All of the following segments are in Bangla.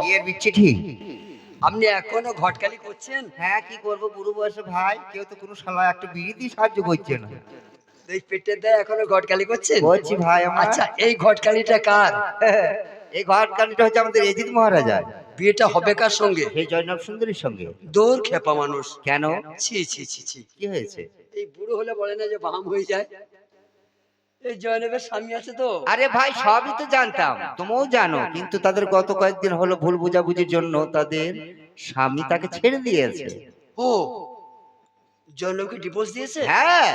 বিয়ের বিচ্ছিটি আপনি এখনও ঘটকালি করছেন? হ্যাঁ কি করব বুড়ো বয়সে ভাই? কেউ তো কোনো শালা একটা বিড়িতেই সাহায্য করছে না। এই পেটের দেয় এখনও ঘটকালি করছেন? বলছি ভাই আমার। আচ্ছা এই ঘটকালিটা কার? এই ঘর কানিটা হচ্ছে আমাদের এজিত মহারাজা বিয়েটা হবে কার সঙ্গে? সেই জয়নব সুন্দরীর সঙ্গে। দূর খেপা মানুষ। কেন? ছি ছি ছি ছি। কি হয়েছে? এই বুড়ো হলে বলে না যে বাম হয়ে যায়। এই জয়নবের স্বামী আছে তো। আরে ভাই সবই তো জানতাম। তুমিও জানো কিন্তু তাদের গত কয়েকদিন হলো ভুল বোঝাবুঝির জন্য তাদের স্বামী তাকে ছেড়ে দিয়েছে। ও জয়নবকে ডিভোর্স দিয়েছে? হ্যাঁ।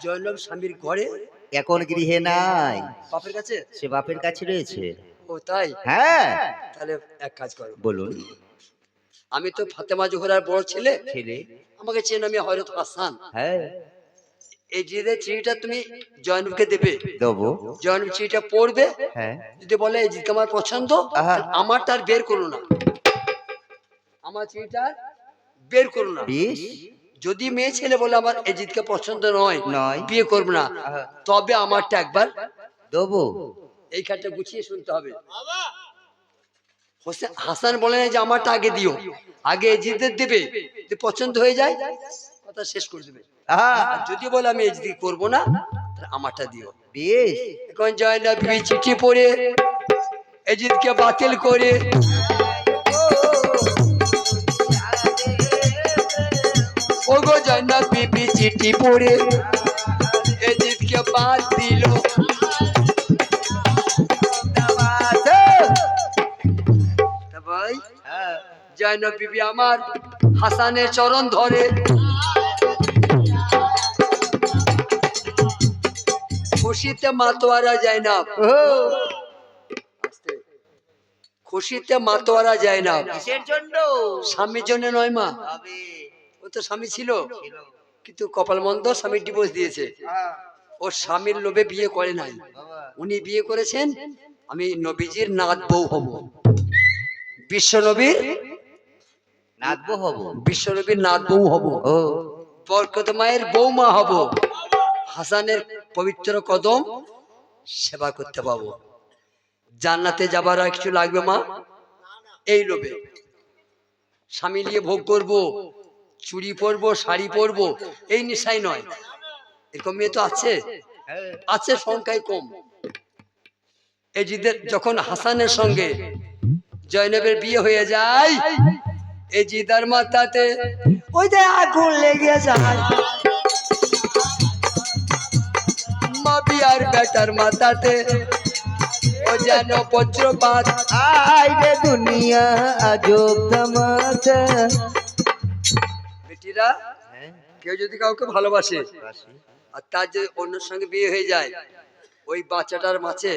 জয়নব স্বামীর ঘরে? এখন গৃহে নাই। বাপের কাছে? সে বাপের কাছে রয়েছে। ও তাই? হ্যাঁ। তাহলে এক কাজ করো। বলুন। আমি তো ফাতেমা জোহরার বড় ছেলে। ছেলে। আমাকে চেন আমি হয়রত হাসান। হ্যাঁ। এই যে চিঠিটা তুমি জয়নবকে দেবে দেবো। জয়নব চিঠিটা পড়বে হ্যাঁ। যদি বলে এই জিতকে আমার পছন্দ। আমার তার বের করো না। আমার চিঠিটা বের করো না। যদি মেয়ে ছেলে বলে আমার এজিদকে পছন্দ নয় নয়। বিয়ে করব না তবে আমারটা একবার দেবো। এই খাটটা গুছিয়ে শুনতে হবে। হোসেন হাসান বলে না যে আমারটা আগে দিও। আগে এজিদের দেবে পছন্দ হয়ে যায় কথা শেষ করে দেবে। যদি বলে আমি এজিদ করব না তাহলে আমারটা দিও। বিষ এখন জয়না বিবি চিঠি পড়ে এজিদকে বাতিল করে। ওগো জয়না বিবি চিঠি পড়ে এজিদকে বাদ দিল। হ্যাঁ, জয়নব বিবি আমার হাসানের চরণ ধরে। খুশিতে মাতোয়ারা যায় না। খুশিতে মাতোয়ারা যায় না। কিসের জন্য? স্বামীর জন্য নয় মা। ও তো স্বামী ছিল। কিন্তু কপাল মন্দ স্বামীর ডিভোর্স দিয়েছে। ওর স্বামীর লোভে বিয়ে করে নাই। উনি বিয়ে করেছেন আমি নবীজির নাত বউ হব। বিশ্ব নবীর নাচবো হব? বিশ্ব নবীর নাত বউ হব। ও। বরকত মায়ের বৌমা হব। হাসানের পবিত্র কদম সেবা করতে পাবো। জান্নাতে যাবার আর কিছু লাগবে মা? এই লোভে। স্বামী নিয়ে ভোগ করব, চুড়ি পরবো, শাড়ি পরবো, এই নেশাই নয়। এরকম মেয়ে তো আছে। আছে সংখ্যায় কম। এজিদের যখন হাসানের সঙ্গে জয়নবের বিয়ে হয়ে যায় এজিদার মাথাতে ওই যে আগুন লেগে যায়। বিয়ার বেটার মাথাতে। ও যেন বজ্রপাত আই রে দুনিয়া আজব তামাশা বেটিরা হ্যাঁ, কেউ যদি কাউকে ভালোবাসে আর তার যদি অন্যের সঙ্গে বিয়ে হয়ে যায় ওই বাচ্চাটার মাছে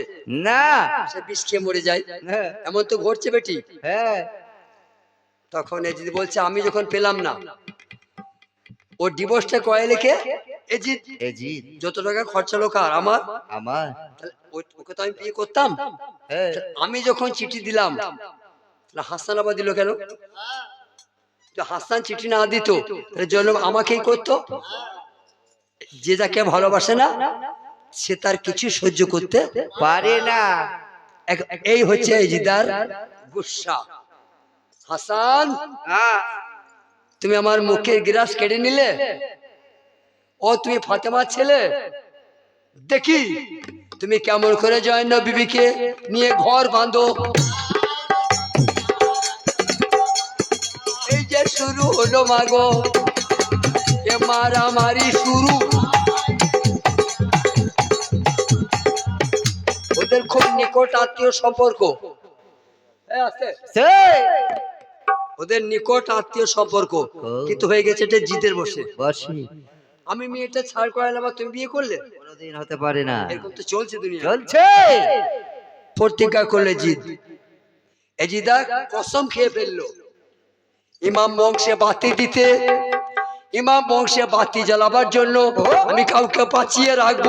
না। সে বিষ খেয়ে মরে যায়। এমন তো ঘটছে বেটি। হ্যাঁ। তখন এই দিদি বলছে আমি যখন পেলাম না। ও ডিভোর্সটা কয়ে লিখে এজিৎ এজিদ। যত টাকা খরচা লোক আর আমার আমার। ওকে তো আমি বিয়ে করতাম। হ্যাঁ। আমি যখন চিঠি দিলাম তাহলে হাসান আবার দিল কেন? তো হাসান চিঠি না দিত তাহলে জন্ম আমাকেই করতো। যে যাকে ভালোবাসে না সে তার কিছু সহ্য করতে পারে না। এই হচ্ছে এজিদার গুসা। হাসান তুমি আমার মুখের গ্রাস কেড়ে নিলে ও তুমি ফাতেমার ছেলে? দেখি তুমি কেমন করে জয়ন বিবিকে নিয়ে ঘর বাঁধো। এই যে শুরু হলো মাগো এ মারামারি শুরু। ওদের খুব নিকট আত্মীয় সম্পর্ক। ওদের নিকট আত্মীয় সম্পর্ক। কিন্তু হয়ে গেছে এটা জিদের বসে। বসি আমি মেয়েটা ছাড় করালাম আর তুমি বিয়ে করলে? কোনোদিন হতে পারে না। এরকম তো চলছে দুনিয়া চলছে! প্রতিজ্ঞা করলে জিদ। এজিদা কসম খেয়ে ফেলল। ইমাম বংশে বাতি দিতে ইমাম বংশে বাতি জ্বালাবার জন্য আমি কাউকে বাঁচিয়ে রাখব।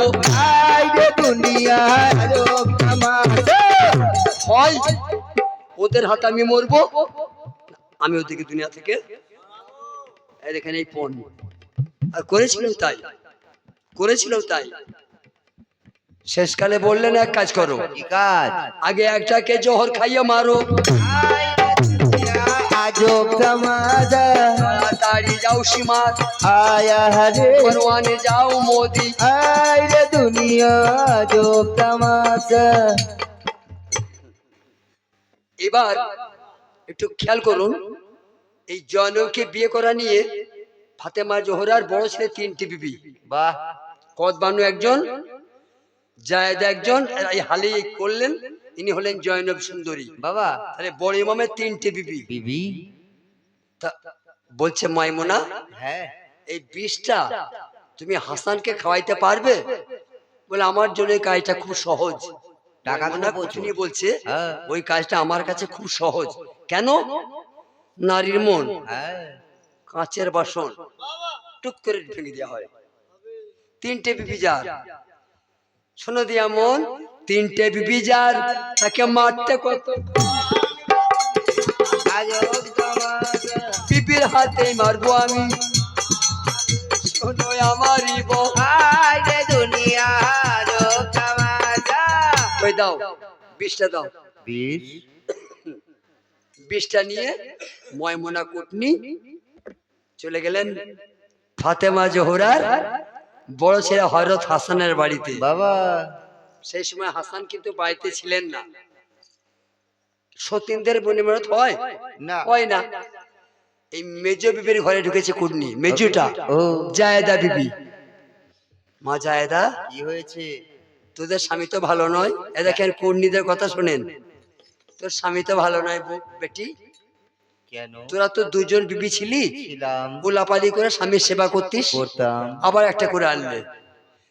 হয় ওদের হাতে আমি মরবো। আমি ওদেরকে দুনিয়া থেকে এই দেখেন এই পণ আর তাই। তাই। শেষকালে বললেন এক কাজ করো। কাজ? আগে একটাকে জহর খাইয়ে মারো। আজব তামাশা তাড়াতাড়ি যাও সীমা। আয়া রে পরওয়ানে যাও মোদি। আয় রে দুনিয়া আজব তামাশা। এবার একটু খেয়াল করুন এই জয়নবকে বিয়ে করা নিয়ে ফাতেমা জোহরার বড় ছেলে তিনটি বিবি বাহ কদ বানু একজন জায়দ একজন এই হালি করলেন ইনি হলেন জয়নব সুন্দরী। বাবা। তাহলে বড় ইমামের তিনটে বিবি বিবি তা বলছে মাইমোনা হ্যাঁ। এই বিষটা তুমি হাসানকে খাওয়াইতে পারবে? বলে আমার জন্য এই কাজটা খুব সহজ। টাকা মাইমুনা বলছে হ্যাঁ। ওই কাজটা আমার কাছে খুব সহজ। কেন? নারীর মন। হ্যাঁ। কাঁচের বাসন টুক করে ভেঙে দেওয়া হয়। তিনটে বিবি যার। শোনো দিয়া মন তিনটে বিবি যার তাকে মারতে কত বিবির হাতে মারবো আমি। শোনো আমারই রে দুনিয়া ওই দাও বিষটা দাও। বিষ? বিষটা নিয়ে ময়মনা কুটনি চলে গেলেন ফাতেমা জোহরার বড় ছেলে হরত হাসানের বাড়িতে। বাবা। সেই সময় হাসান কিন্তু বাড়িতে ছিলেন না। সতীনদের বনিমরত হয়? না। হয় না। এই মেজ বিবির ঘরে ঢুকেছে কুটনি মেজুটা ও। জায়দা বিবি। মা জায়দা কি হয়েছে? তোদের স্বামী তো ভালো নয়। এ দেখেন কুর্নিদের কথা শোনেন। তোর স্বামী তো ভালো নয় বেটি। তোরা তো দুজন বিবি ছিলি? গোলাপালি করে স্বামীর সেবা করতিস? করতাম। আবার একটা করে আনলে।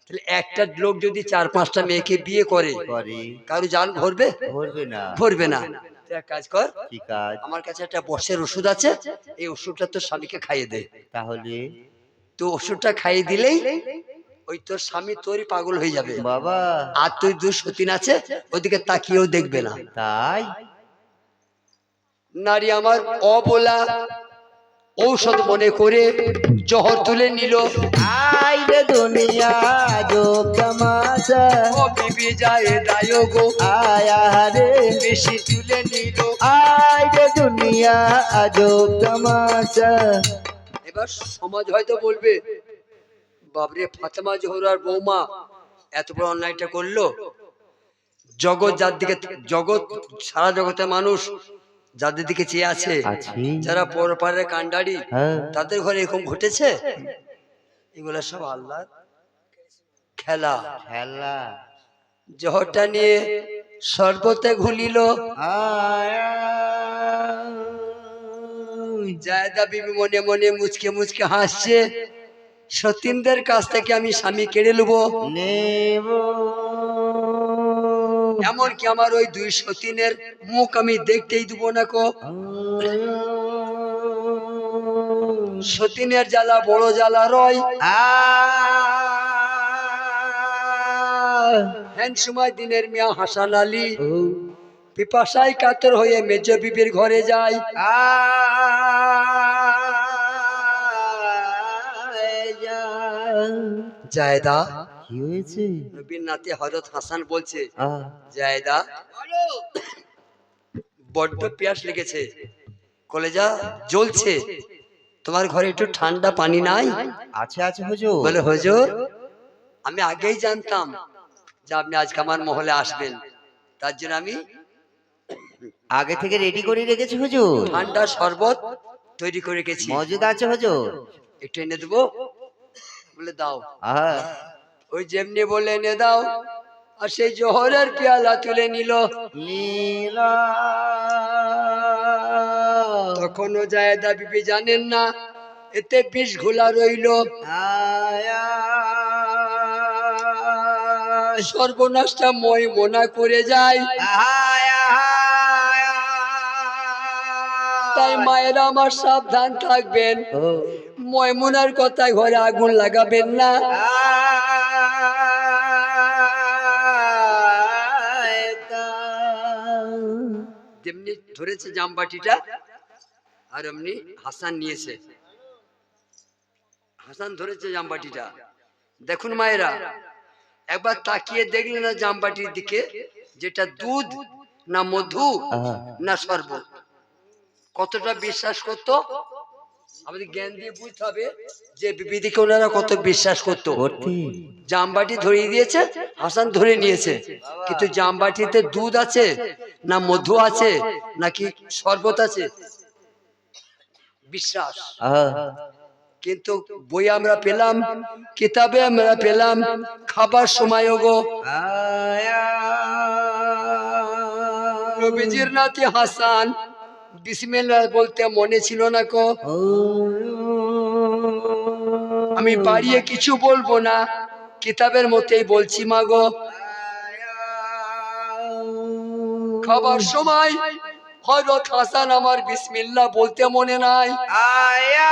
তাহলে একটা লোক যদি চার পাঁচটা মেয়েকে বিয়ে করে করে। জান ভরবে? ধরবে না। ভরবে না। কাজ কর। কি কাজ? আমার কাছে একটা বর্ষের ওষুধ আছে। এই ওষুধটা তোর স্বামীকে খাইয়ে দে। তাহলে? তো ওষুধটা খাইয়ে দিলেই ওই তোর স্বামী তোরই পাগল হয়ে যাবে। বাবা। আর তুই দু সতীন আছে ওদিকে তাকিয়েও দেখবে না। তাই? নারী আমার অবলা ঔষধ মনে করে জহর তুলে নিল। আয় রে দুনিয়া আজব তামাশা ও বিবি যায় দায় গো। আয়া রে বেশি তুলে নিল। আয় রে দুনিয়া আজব তামাশা এবার সমাজ হয়তো বলবে বাবরে ফাতেমা জোহরার বৌমা এত বড় অন্যায়টা করল? জগৎ যার দিকে জগৎ সারা জগতের মানুষ যাদের দিকে চেয়ে আছে যারা পরপারের কান্ডারি হ্যাঁ। তাদের ঘরে এরকম ঘটেছে? এগুলো সব আল্লাহ খেলা। খেলা। জহরটা নিয়ে সর্বতে ঘুলিল। জায়দা বিবি মনে মনে মুচকে মুচকে হাসছে। সতীনদের কাছ থেকে আমি স্বামী কেড়ে নেব। নেব এমনকি আমার ওই দুই সতীনের মুখ আমি দেখতেই দেবো না কো। সতীনের জ্বালা বড় জ্বালা রয়। হ্যান সময় দিনের মিয়া হাসান আলী। পিপাসায় কাতর হয়ে মেজ বিবির ঘরে যায়। জায়দা কি হয়েছে? নবীর নাতে হজরত হাসান বলছে জায়দা বড্ড পিয়াস লেগেছে। কলেজা জ্বলছে। তোমার ঘরে একটু ঠান্ডা পানি নাই? আছে আছে হুজুর। বলে হুজুর আমি আগেই জানতাম যে আপনি আজকে আমার মহলে আসবেন। তার জন্য আমি আগে থেকে রেডি করে রেখেছি হুজুর। ঠান্ডা শরবত তৈরি করে রেখেছি। মজুদ আছে হুজুর। একটু এনে দেবো? বলে দাও। আহা, ওই যেমনি বলে এনে দাও। আর সেই জোহরের পেয়ালা তুলে নিল। তখনও জায়দা বিবি জানেন না এতে বিষ ঘোলা রইল। সর্বনাশটা মই মনা করে যায় আয়া তাই মায়েরা আমার সাবধান থাকবেন ময়মুনার কথায় ঘরে আগুন লাগাবেন না যেমনি ধরেছে জামবাটিটা আর এমনি হাসান নিয়েছে। হাসান ধরেছে জামবাটিটা। দেখুন মায়েরা একবার তাকিয়ে দেখলেন না জামবাটির দিকে যেটা দুধ না মধু না শরবত। কতটা বিশ্বাস করতো? আমাদের জ্ঞান দিয়ে বুঝতে হবে যে বিবিদিকে ওনারা কত বিশ্বাস করতো। জামবাটি ধরিয়ে দিয়েছে হাসান ধরে নিয়েছে। কিন্তু জামবাটিতে দুধ আছে না মধু আছে নাকি শরবত আছে? বিশ্বাস। কিন্তু বই আমরা পেলাম কিতাবে আমরা পেলাম খাবার সময় গো আয়া। নবীজির নাতি হাসান বিসমিল্লাহ বলতে মনে ছিল না কো আমি বাড়িয়ে কিছু বলব না, কিতাবের মতেই বলছি মা গো। খাবার সময় হযরত হাসান আমার বিসমিল্লাহ বলতে মনে নাই। আয়া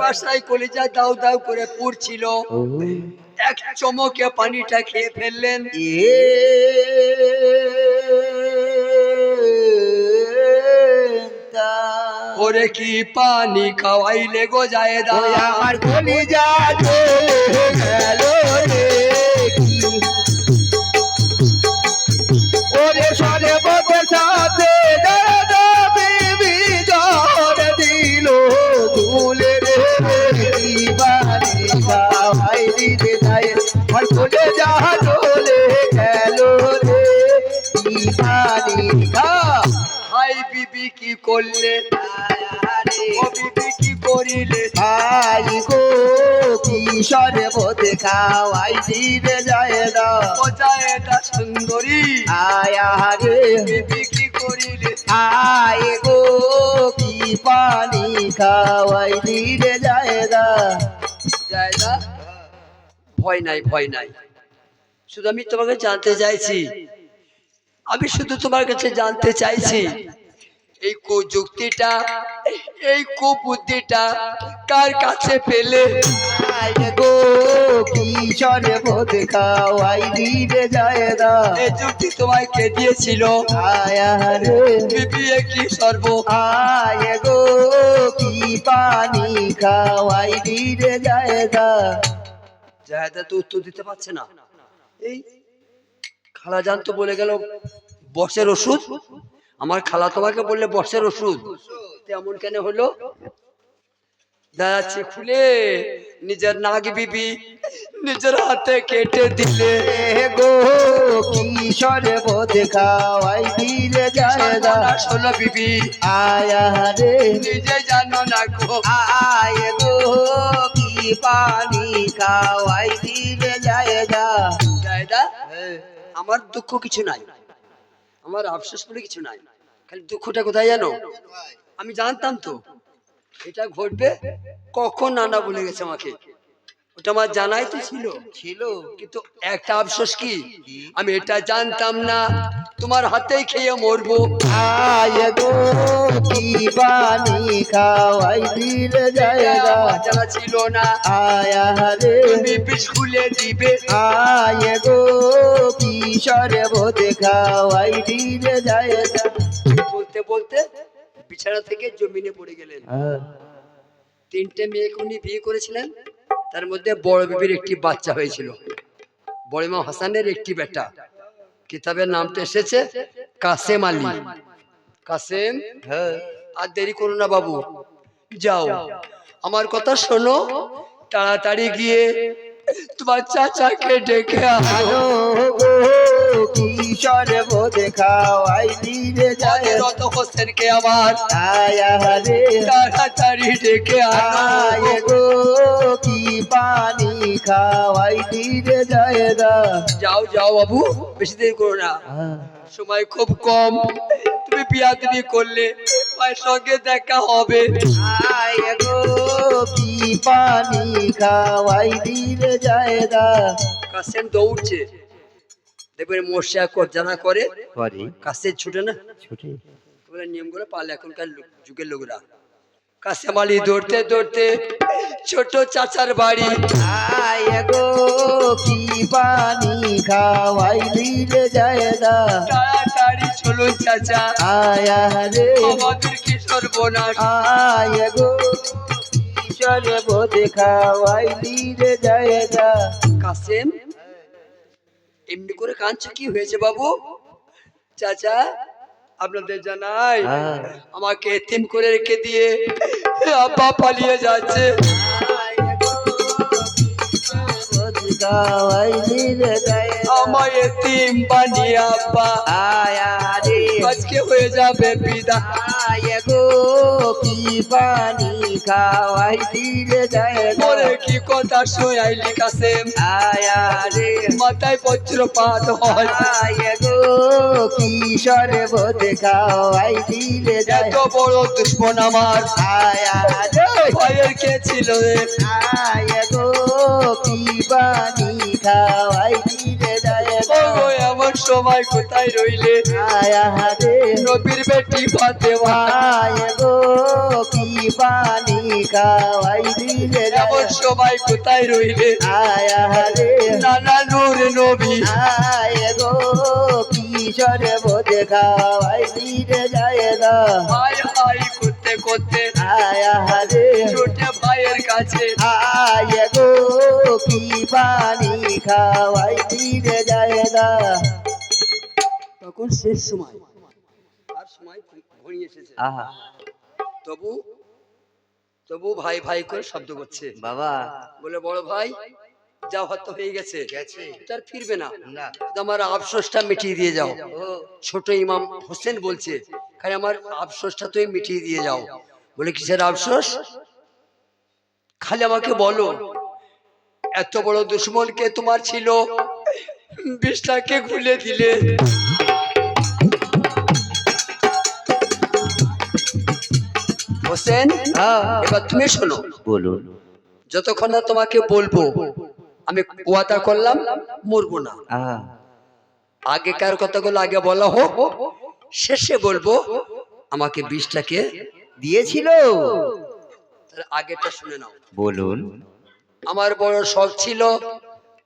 বাসায় কলিজা দাও দাউ করে পড়ছিল। এক চমকে পানিটা খেয়ে ফেললেন। ওরে কি পানি খাওয়াইলে গো যায় দা আর আমার কলিজা যা গেল চলে যা, চলে গেল রে। হাই করলে ও বিবি করিলে আই গো? কিশোর বোধ খাওয়াই দিলে যায় না ও সুন্দরী। আয়া রে বিবি কি করিলে আয় গো? কি পানি খাওয়াই দিলে যায় যায় ভয় নাই ভয় নাই। শুধু আমি তোমাকে জানতে চাইছি। আমি শুধু তোমার কাছে জানতে চাইছি এই কুযুক্তিটা এই কুবুদ্ধিটা কার কাছে পেলে? গো কিশোর বোধ খাওয়াই দিলে যায় না। এই যুক্তি তোমায় কে দিয়েছিল? আয়া রে বিবি কি সর্ব? আয় গো কি পানি খাওয়াই দিলে যায় না। জাহেদা তো উত্তর দিতে পারছে না। এই খালা জান তো বলে গেল বসের ওষুধ? আমার খালা তোমাকে বললে বসের ওষুধ। তেমন কেন হলো? দাঁড়াচ্ছে খুলে নিজের নাগ বিবি নিজের হাতে কেটে দিলে। গো কিশোর বোধ খাওয়াই দিলে যায় না সর্বনাশ হলো বিবি। আয়া রে নিজে জানো না গো। আয় গো পানি খাওয়াই দিলে যায় জায়দা জাহেদা আমার দুঃখ কিছু নাই। আমার আফসোস বলে কিছু নাই। খালি দুঃখটা কোথায় জানো? আমি জানতাম তো। এটা ঘটবে কখন নানা বলে গেছে আমাকে। আমার জানাই তো ছিল। ছিল। কিন্তু একটা আফসোস কি? আমি এটা জানতাম না। তোমার হাতেই খেয়ে মরবো। আয় গো কি পানি খাওয়াই দিলে না জানা ছিল না। আয়া রে তুমি খুলে দিবে। আয় গো কিশোর বোধ খাওয়াই দিলে যায় বলতে বলতে বিছানা থেকে জমিনে পড়ে গেলেন। তিনটে মেয়েকে উনি বিয়ে করেছিলেন। তার মধ্যে বড় বিবির একটি বাচ্চা হয়েছিল। বড়িমা হাসানের একটি বেটা। কিতাবের নামটা এসেছে কাসেম আলী। কাসেম হ্যাঁ আর দেরি করো না বাবু। যাও। আমার কথা শোনো। তাড়াতাড়ি গিয়ে তোমার চাচাকে ডেকে আনো। কিশোর বোধ খাওয়াই দিলে যায়। রত হোসেনকে আমার আয়া রে তাড়াতাড়ি ডেকে আয় গো কি পানি খাওয়াই দিলে যায় না। যাও যাও বাবু বেশি দেরি করো না। সময় খুব কম। তুমি বিয়া তুমি করলে মায়ের সঙ্গে দেখা হবে। আয় গো কি পানি খাওয়াই দিলে যায় না। কাসেম দৌড়ছে। দেখবেন কর যারা করে কাছে ছুটে না? ছুটে। বলে নিয়মগুলো পারলে এখনকার যুগের লোকরা। কাসেম আলী দৌড়তে দৌড়তে ছোট চাচার বাড়ি। আয় গো কি পানি খাওয়াই দিলে যায় না তাড়াতাড়ি চলুন চাচা। আয়া রে আমাদের কি সর্বনাশ? আয় গো খাওয়াই দিলে যায় না কাসেম এমনি করে কাঁদছে কি হয়েছে বাবু? চাচা আপনাদের জানাই হ্যাঁ। আমাকে এতিম করে রেখে দিয়ে আব্বা পালিয়ে যাচ্ছে। আমার এতিম বানিয়ে আব্বা আজকে হয়ে যাবে বিদা মরে কি কথা শোয়াইলি কাছে মাথায় বজ্রপাত হয়। কিশোর বোধ খাওয়াই দিলে যায়। এত বড় দুশ্মন আমার। আয়া ভয়ের কে ছিল রে? আয় গো কি বানি খাওয়াই দিলে যায় গো, সময় কোথায় রইলে? নবীর বেটি আয় গো কি বানি খাওয়াই দিলে। এমন সময় কোথায় রইলে? নানা নূর নবী। আয় গো কিশোর বোধ খাওয়াই দিলে যায় গা হাই হাই করতে করতে। আয়া রে ছোটে ভাইয়ের কাছে। আয় গো কি পানি খাওয়াই দিলে যায় গা তখন শেষ সময়। আর সময় ঘনিয়ে এসেছে। আহা। তবু তবু ভাই ভাই করে শব্দ করছে। বাবা। বলে বড় ভাই যা হয়তো হয়ে গেছে। গেছে। তার ফিরবে না। না। আমার আফসোসটা মিটিয়ে দিয়ে যাও। ও ছোট ইমাম হোসেন বলছে খালি আমার আফসোসটা তুমি মিটিয়ে দিয়ে যাও। বলে কিসের আফসোস? খালি আমাকে বলো এত বড় দুশ্মন কে তোমার ছিল বিষটাকে খুলে দিলে। হোসেন এবার তুমি শোনো। বলুন। যতক্ষণ না তোমাকে বলব আমি ওয়াদা করলাম মরবো না। আগেকার কথাগুলো আগে বলা হোক শেষে বলব আমাকে বিষটাকে দিয়েছিল। আগেটা শুনে নাও। বলুন। আমার বড় শখ ছিল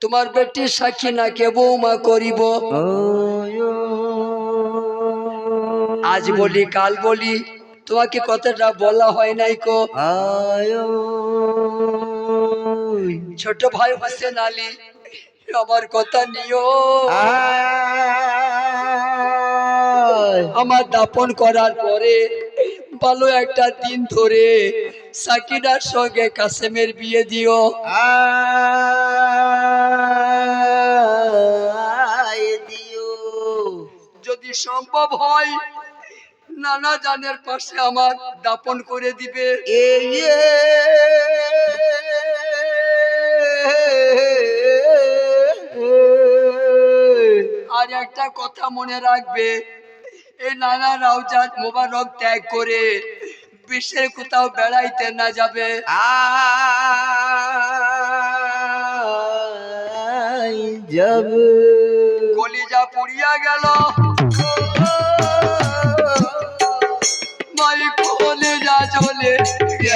তোমার বেটির সাক্ষী না কে বৌমা করিব। আজ বলি কাল বলি তোমাকে কথাটা বলা হয় নাই কো। ছোট ভাই হোসেন আলী আমার কথা নিও। আমার দাপন করার পরে ভালো একটা দিন ধরে সাকিনার সঙ্গে কাসেমের বিয়ে দিও। দিও যদি সম্ভব হয় নানা জানের পাশে আমার দাপন করে দিবে আর একটা কথা মনে রাখবে এই নানা রাউজাত মোবারক ত্যাগ করে বিশ্বের কোথাও বেড়াইতে না যাবে জব কলিজা পুড়িয়া গেল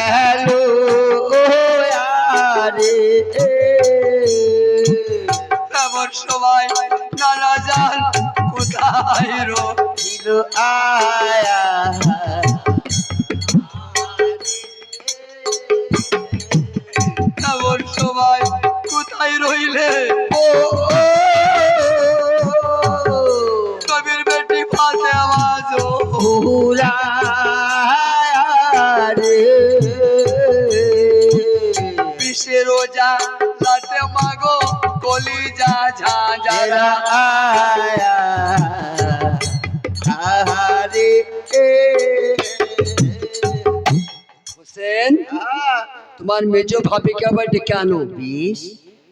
গেল আরে এমন সময়? নানা যান কোথায় রো? ছিল আয়া এমন সময়? কোথায় রইলে? ও কবির বেটি ফাতে আওয়াজ ভুলা রে রোজা লাটে মাগো কলিজা ঝাঁঝারা। এরা আয়া আহারে হোসেন তোমার মেজো ভাবিকে আবার ডেকে আনো। বিষ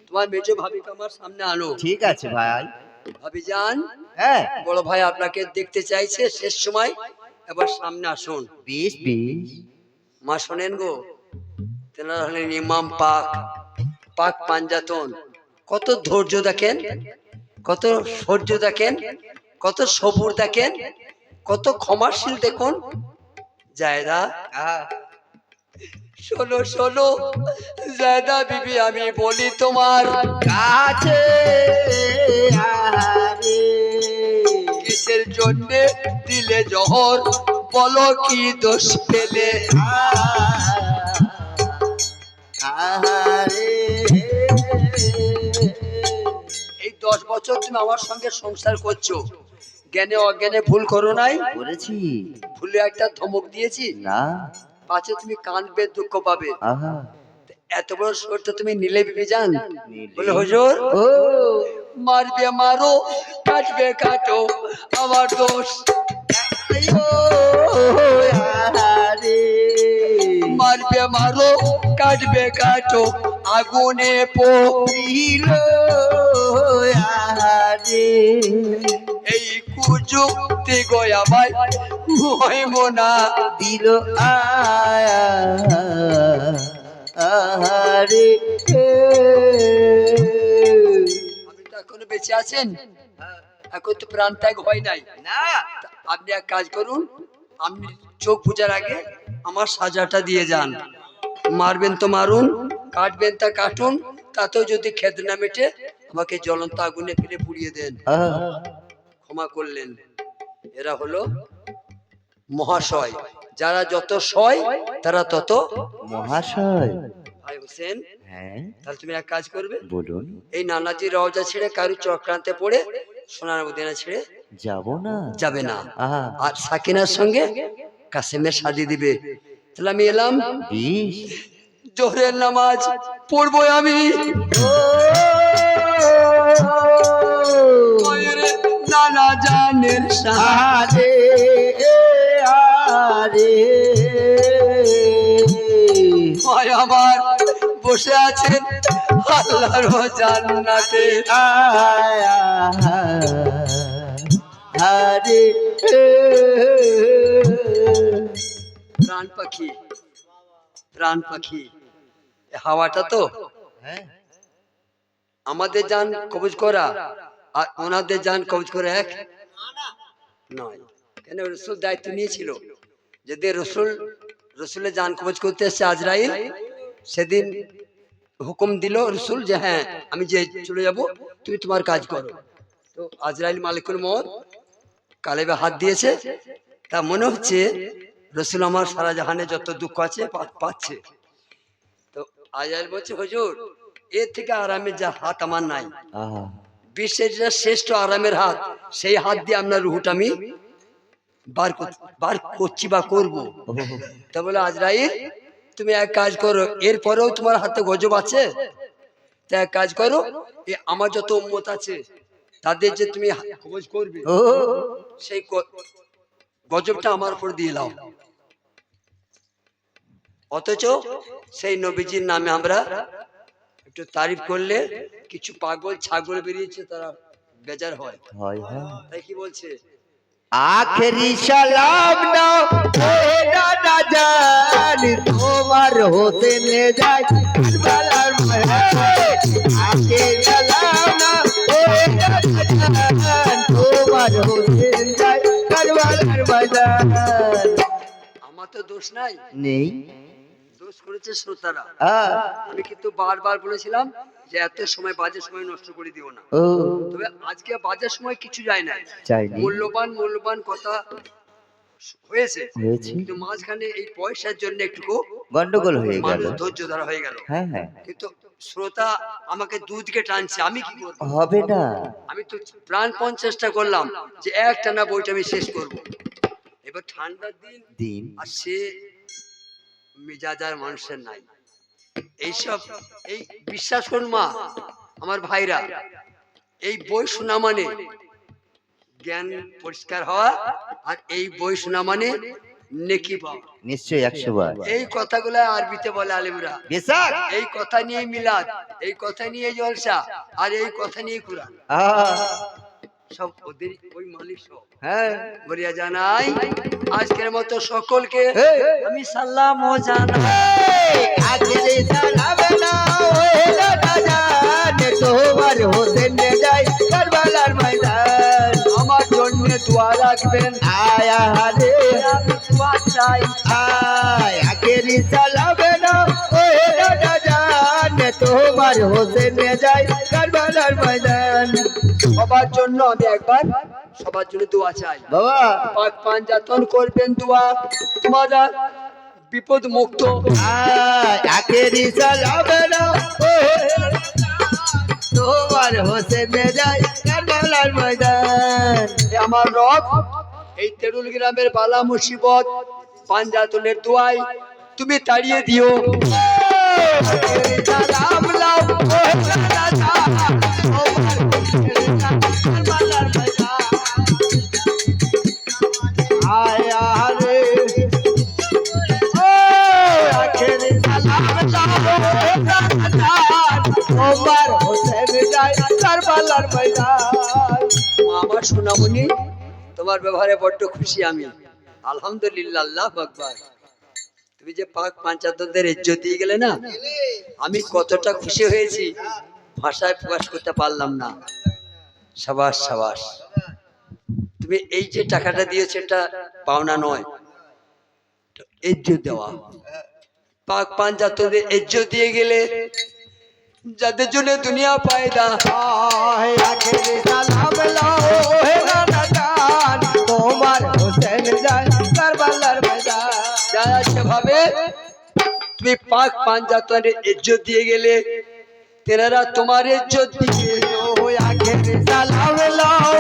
তোমার মেজো ভাবিকে আমার সামনে আনো। ঠিক আছে ভাই। ভাবি যান। হ্যাঁ। বড় ভাই আপনাকে দেখতে চাইছে শেষ সময়। এবার সামনে আসুন। বিষ বিষ মা শোনেন গো। তেনারা হলেন ইমাম পাক পাক পাঞ্জাতন, কত ধৈর্য দেখেন? কত সৌর্য দেখেন? কত সবুর দেখেন? কত ক্ষমাশীল দেখুন? জায়দা শোনো শোনো, জায়দা বিবি, আমি বলি তোমার কাছে কিসের জন্যে দিলে জহর? বলো কি দোষ পেলে? আহারে। এই দশ বছর তুমি আমার সঙ্গে সংসার করছ। জ্ঞানে অজ্ঞানে ভুল করো নাই? করেছি। ভুলে একটা ধমক দিয়েছি? না। পাছে তুমি কাঁদবে দুঃখ পাবে। আহা। এত বড় শরীরটা তুমি নিলে বিবি যান বলে হুজুর ও। মারবে মারো কাটবে কাটো আমার দোষ। আহারে। মারবে মারো কাটবে কাটো আগুনে পো দিল আহারে। এই কুযুক্তি গয়াবাই হইব না দিল আহারে। আপনি তো এখনও বেঁচে আছেন? এখন তো প্রাণ ত্যাগ হয় নাই। না। আপনি এক কাজ করুন আপনি চোখ বুঝার আগে আমার সাজাটা দিয়ে যান। মারবেন তো মারুন কাটবেন তা কাটুন তাতেও যদি খেদ না মেটে আমাকে জ্বলন্ত আগুনে ফেলে পুড়িয়ে দেন। ক্ষমা করলেন। এরা হলো মহাশয়। যারা যত সয় তারা তত মহাশয়। ভাই হোসেন হ্যাঁ। তাহলে তুমি এক কাজ করবে? বলুন। এই নানাজি রওজা ছেড়ে কারু চক্রান্তে পড়ে সোনার মদিনা ছেড়ে যাব না। যাবে না। আর সাকিনার সঙ্গে কাসেমের শাদি দিবে। তাহলে আমি এলাম। জোহরের নামাজ পড়ব আমি। নানা জানের আরে আরে। আমার বসে আছেন আল্লাহর জান্নাতে। আয়া। আরে প্রাণ পাখি প্রাণ পাখি। হাওয়াটা তো হ্যাঁ? আমাদের যান কবজ করা আর ওনাদের যান কবজ করা এক নয়। কেন রসুল দায়িত্ব নিয়েছিল? যদি রসুল, রসুলের যান কবজ করতে এসছে আজরাইল, সেদিন হুকুম দিল রসুল যে হ্যাঁ আমি যে চলে যাব, তুমি তোমার কাজ করো। তো আজরাইল মালিকুল মত কালেবে হাত দিয়েছে। তা মনে হচ্ছে রসুল আমার সারা জাহানে যত দুঃখ আছে পাচ্ছে। তো আজরাইল বলছে হুজুর এর থেকে আরামের যা হাত আমার নাই। বিশ্বের যেটা শ্রেষ্ঠ আরামের হাত সেই হাত দিয়ে আপনার রুহুটা আমি বার বার করছি বা করব। তা বলে আজরাইল তুমি এক কাজ করো এরপরেও তোমার হাতে গজব আছে? তা এক কাজ করো এ আমার যত উম্মত আছে তাদের যে তুমি কবজ করবে ও সেই গজবটা আমার উপর দিয়ে দাও। অথচ সেই নবীজির নামে আমরা একটু তারিফ করলে কিছু পাগল ছাগল বেরিয়েছে তারা বেজার হয়। তাই কি বলছে? আখেরি সালাম নাও দাদা জান তোমার হোসেন যায় কারবালার ময়দানে আখেরি সালাম আমার তো দোষ নাই? নেই। দোষ করেছে শ্রোতারা। আমি কিন্তু বারবার বলেছিলাম যে এত সময় বাজে সময় নষ্ট করে দিও না। তবে আজকে বাজে সময় কিছু যায় না মূল্যবান মূল্যবান কথা হয়েছে। কিন্তু মাঝখানে এই পয়সার জন্য একটু গন্ডগোল হয়ে গেল। ধৈর্য ধরা হয়ে গেল। হ্যাঁ হ্যাঁ। কিন্তু শ্রোতা আমাকে দুধকে টানছে আমি কি করব? হবে না। আমি তো প্রাণপণ চেষ্টা করলাম যে একটা না বইটা আমি শেষ করব। এবার ঠান্ডার দিন দিন। আর সে মেজাজার মানুষের নাই। এইসব এই বিশ্বাস করুন মা আমার ভাইরা এই বই শোনা মানে জ্ঞান পরিষ্কার হওয়া আর এই বই শোনা মানে নেকি পাওয়া নিশ্চয়ই একশো বার। এই কথাগুলো আরবিতে বলে আলিমরা। বেশাক। এই কথা নিয়ে মিলাদ এই কথা নিয়ে জলসা আর এই কথা নিয়ে কোরআন। সব ওদের ওই মালিক সব। হ্যাঁ। বলিয়া জানাই আজকের মতো সকলকে আমি সালাম ও জানাই সালাম জান তোমার হোসেন কারবালার দোয়া রাখবেন। আয়া হারে আমি দোয়া চাই আয়। আখেরি সালাম নাও ওহে দাদা জান তোমার হোসেন যায় কারবালার ময়দান। সবার জন্য আমি একবার। সবার জন্য দোয়া চাই। বাবা। পাক পাঞ্জাতন করবেন দোয়া। তোমরা বিপদ মুক্ত। আয় আখেরি সালাম নাও ওহে তোমার হোসেনে কারবালার ময়দান। আমার রব এই তেরুল গ্রামের বালা মুসিবত পাঞ্জাতনের দোয়াই তুমি তাড়িয়ে দিও। সালাম লাও ও আমার সোনামণি, তোমার ব্যবহারে বড্ড খুশি আমি। আলহামদুলিল্লাহ, আল্লাহ তুমি যে পাক পাঞ্চাতনদের ইজ্জত দিয়ে গেলে না, আমি কতটা খুশি হয়েছি, ভাষায় প্রকাশ করতে পারলাম না। সাবাস সাবাস। তুমি এই যে টাকাটা দিয়েছ, এটা পাওনা নয় ইজ্জত দেওয়া। পাক পাঞ্চাতনদের ইজ্জত দিয়ে গেলে যাদের জন্য দুনিয়া পায়দা। আয় আখেরি সালাম লাও হে রাজান তোমার হোসেন যায় কারবালার ময়দান। যা সেভাবে তুমি পাক পাঞ্জাতনের ইজ্জত দিয়ে গেলে তেনারা তোমার ইজ্জত দিয়ে ও আখেরি সালাম লাও